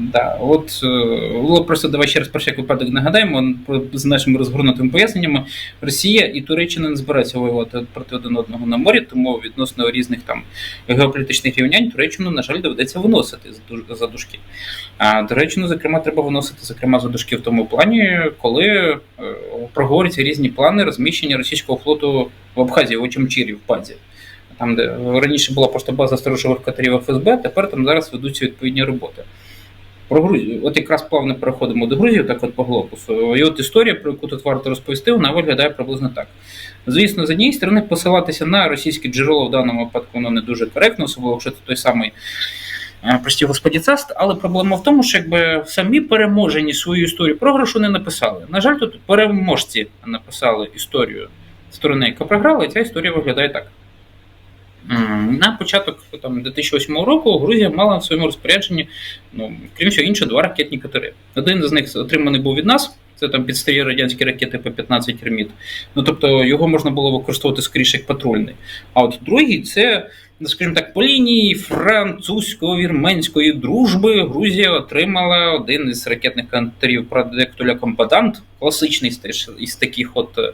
Да, от е, просто давай ще раз про всяк випадок нагадаємо з нашими розгорнутими поясненнями. Росія і Туреччина не збираються воювати проти один одного на морі, тому відносно різних там геополітичних рівнянь Туреччину, на жаль, доведеться виносити за дужки. А Туреччину, зокрема, треба виносити зокрема за дужки в тому плані, коли е, проговорюються різні плани розміщення російського флоту в Абхазії, в Очамчірі, в базі. Там, де раніше була просто база сторожових катерів ФСБ, тепер там зараз ведуться відповідні роботи. Про Грузію, от якраз плавно переходимо до Грузії, так от по глобусу. І от історія, про яку тут варто розповісти, вона виглядає приблизно так. Звісно, з однієї сторони, посилатися на російські джерела в даному випадку воно не дуже коректно, особливо якщо це той самий е, прості господі цаст. Але проблема в тому, що якби самі переможені свою історію програшу не написали. На жаль, тут переможці написали історію сторони, яка програла, і ця історія виглядає так. На початок там, 2008 року Грузія мала в своєму розпорядженні, ну, крім всього іншого, два ракетні катери. Один з них отриманий був від нас, це там під старі радянські ракети П-15 Терміт. Ну тобто його можна було використовувати скоріше як патрульний. А от другий це, скажімо так, по лінії французько-вірменської дружби Грузія отримала один із ракетних катерів Продектуля Компадант, класичний із таких от е,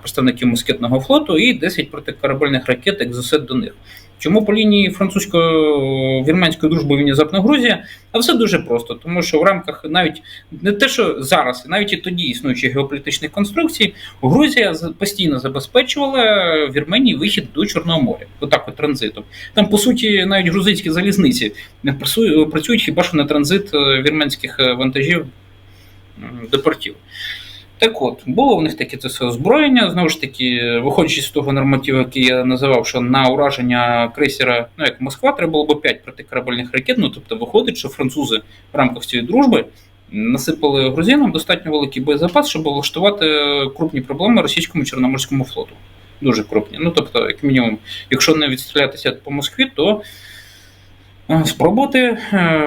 представників москітного флоту, і 10 протикорабельних ракет екзосет до них. Чому по лінії французько-вірменської дружби внезапно Грузія? А все дуже просто, тому що в рамках навіть не те, що зараз, навіть і тоді існуючих геополітичних конструкцій, Грузія постійно забезпечувала Вірменії вихід до Чорного моря, отак от транзитом. Там, по суті, навіть грузинські залізниці працюють, хіба що на транзит е, вірменських е, вантажів до портів. Так от, було в них таке це все озброєння. Знову ж таки, виходячи з того нормативу, який я називав, що на ураження крейсера, ну як Москва, треба було б 5 протикорабельних ракет. Ну тобто виходить, що французи в рамках цієї дружби насипали грузинам достатньо великий боєзапас, щоб влаштувати крупні проблеми російському чорноморському флоту. Дуже крупні. Ну тобто, як мінімум, якщо не відстрілятися по Москві, то спробувати е,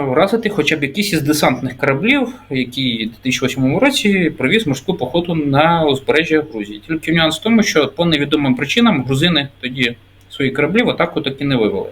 вразити хоча б якийсь із десантних кораблів, які в 2008 році провіз морську походу на узбережжя Грузії. Тільки нюанс в тому, що по невідомим причинам грузини тоді свої кораблі в атаку таки не вивели.